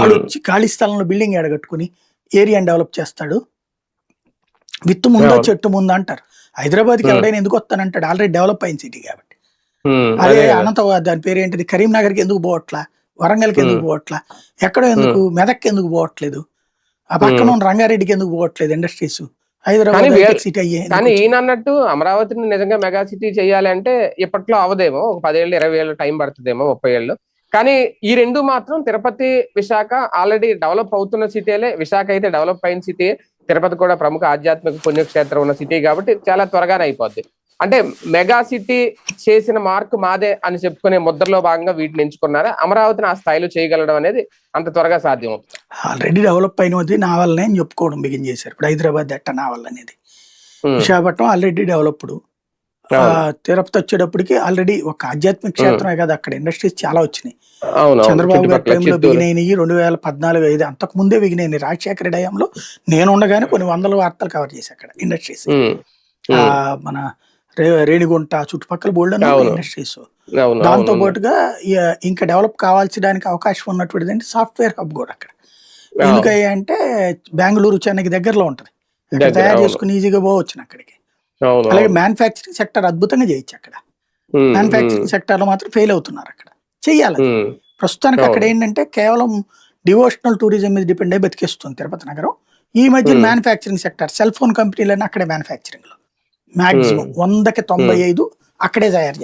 ఆడు వచ్చి ఖాళీ స్థలంలో బిల్డింగ్ ఎడగట్టుకుని ఏరియాని డెవలప్ చేస్తాడు. విత్తు ముందో. చెట్టు ముందో అంటారు. హైదరాబాద్కి. ఎవడైనా ఎందుకు వస్తానంటాడు? ఆల్రెడీ డెవలప్ అయిన సిటీ కాబట్టి. అదే. అనంత దాని పేరు ఏంటిది కరీంనగర్కి ఎందుకు పోవట్లా? వరంగల్కి ఎందుకు. పోవట్లా? ఎక్కడో ఎందుకు? మెదక్కి ఎందుకు పోవట్లేదు? ఆ పక్కన ఉన్న రంగారెడ్డికి ఎందుకు పోవట్లేదు ఇండస్ట్రీస్? హైదరాబాద్ కానీ? ఈయన అన్నట్టు అమరావతిని నిజంగా మెగా సిటీ చేయాలి అంటే ఇప్పట్లో అవదేమో ఒక పదేళ్ళు ఇరవై ఏళ్ళు టైం పడుతుందేమో ముప్పై ఏళ్ళు. కానీ ఈ రెండు మాత్రం తిరుపతి విశాఖ ఆల్రెడీ డెవలప్ అవుతున్న సిటీలే విశాఖ అయితే డెవలప్ అయిన సిటీ తిరుపతి కూడా ప్రముఖ ఆధ్యాత్మిక పుణ్యక్షేత్రం ఉన్న సిటీ కాబట్టి చాలా త్వరగానే అయిపోద్ది. అంటే మెగా సిటీ చేసిన మార్క్ మాదే అని చెప్పుకునే ముద్రలో భాగంగా వీటిని ఎంచుకున్నారా? అమరావతిని ఆ స్థాయిలో చేయగలడం అనేది అంత త్వరగా సాధ్యం అవుతుంది. ఆల్రెడీ డెవలప్ అయినది నా వల్లనే చెప్పుకోవడం బిగిన్ చేశారు. ఇప్పుడు హైదరాబాద్ ఎట్ట నా వల్ల అనేది విశాఖపట్నం ఆల్రెడీ డెవలప్డ్. తిరుపతి వచ్చేటప్పటికి ఆల్రెడీ ఒక ఆధ్యాత్మిక క్షేత్రమే కదా అక్కడ ఇండస్ట్రీస్ చాలా వచ్చినాయి. చంద్రబాబు గారి టైంలో. బిగినైనవి రెండు వేల పద్నాలుగు ఐదు అంతకు ముందే బిగినైనాయి. రాజశేఖర హయాంలో నేను ఉండగానే కొన్ని వందల వార్తలు కవర్ చేసి అక్కడ ఇండస్ట్రీస్ మన రేణిగుంట చుట్టుపక్కల బోల్డ్. ఇండస్ట్రీస్ దాంతో. పాటుగా ఇంకా డెవలప్ కావాల్సడానికి అవకాశం ఉన్నటువంటిది అంటే సాఫ్ట్వేర్ హబ్ కూడా అక్కడ. ఎందుకయ్యా అంటే బెంగళూరు చెన్నైకి దగ్గరలో ఉంటది. తయారు. చేసుకుని ఈజీగా పోవచ్చు అక్కడికి. అలాగే. మ్యానుఫ్యాక్చరింగ్ సెక్టర్ అద్భుతంగా చేయొచ్చు అక్కడ. మ్యానుఫ్యాక్చరింగ్ సెక్టర్లో మాత్రం ఫెయిల్ అవుతున్నారు అక్కడ. చెయ్యాలి ప్రస్తుతానికి అక్కడ. ఏంటంటే కేవలం డివోషనల్ టూరిజం మీద డిపెండ్ అయి బతికేస్తుంది తిరుపతి నగరం. ఈ మధ్య. మ్యానుఫ్యాక్చరింగ్ సెక్టర్ సెల్ ఫోన్ కంపెనీలన్నీ అక్కడే మ్యానుఫ్యాక్చరింగ్లో. మాక్సిమం వందకి తొంభై ఐదు అక్కడే తయారు చేస్తారు.